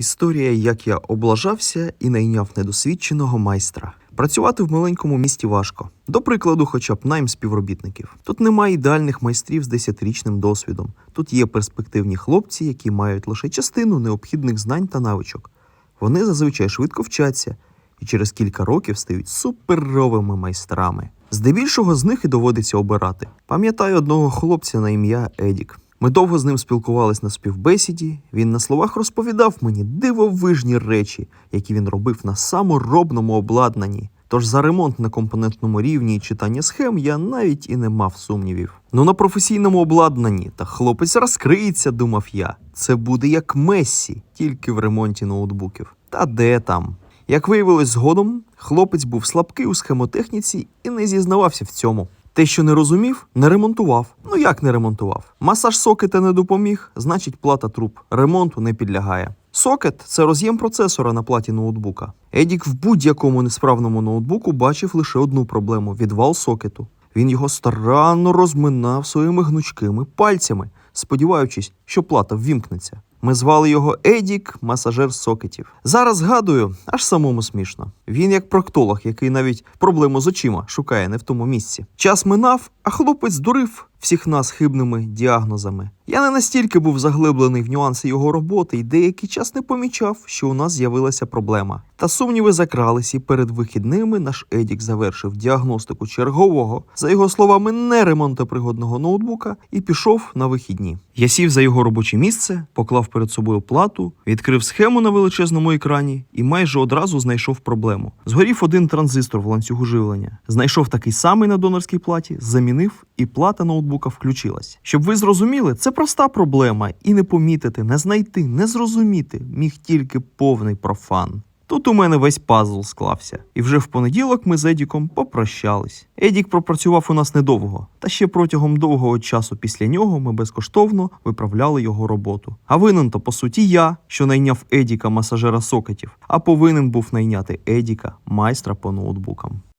Історія, як я облажався і найняв недосвідченого майстра. Працювати в маленькому місті важко. До прикладу, хоча б найм співробітників. Тут немає ідеальних майстрів з 10-річним досвідом. Тут є перспективні хлопці, які мають лише частину необхідних знань та навичок. Вони зазвичай швидко вчаться і через кілька років стають суперовими майстрами. Здебільшого з них і доводиться обирати. Пам'ятаю одного хлопця на ім'я Едік. Ми довго з ним спілкувались на співбесіді. Він на словах розповідав мені дивовижні речі, які він робив на саморобному обладнанні. Тож за ремонт на компонентному рівні і читання схем я навіть і не мав сумнівів. Ну на професійному обладнанні та хлопець розкриється, думав я. Це буде як Мессі, тільки в ремонті ноутбуків. Та де там? Як виявилось згодом, хлопець був слабкий у схемотехніці і не зізнавався в цьому. Те, що не розумів, не ремонтував. Ну як не ремонтував? Масаж сокета не допоміг, значить плата труб. Ремонту не підлягає. Сокет це роз'єм процесора на платі ноутбука. Едік в будь-якому несправному ноутбуку бачив лише одну проблему відвал сокету. Він його старанно розминав своїми гнучкими пальцями, сподіваючись, що плата ввімкнеться. Ми звали його Едік, масажер сокетів. Зараз згадую, аж самому смішно. Він як проктолог, який навіть проблему з очима шукає не в тому місці. Час минав, а хлопець дурив всіх нас хибними діагнозами. Я не настільки був заглиблений в нюанси його роботи і деякий час не помічав, що у нас з'явилася проблема. Та сумніви закрались, і перед вихідними наш Едік завершив діагностику чергового, за його словами, неремонтопригодного ноутбука і пішов на вихідні. Я сів за його робоче місце, поклав перед собою плату, відкрив схему на величезному екрані і майже одразу знайшов проблему. Згорів один транзистор в ланцюгу живлення. Знайшов такий самий на донорській платі, замінив, і плата ноутбука включилась. Щоб ви зрозуміли, це проста проблема, і не помітити, не знайти, не зрозуміти міг тільки повний профан. Тут у мене весь пазл склався, і вже в понеділок ми з Едіком попрощались. Едік пропрацював у нас недовго, та ще протягом довгого часу після нього ми безкоштовно виправляли його роботу. А винен то по суті я, що найняв Едіка масажера сокетів, а повинен був найняти Едіка майстра по ноутбукам.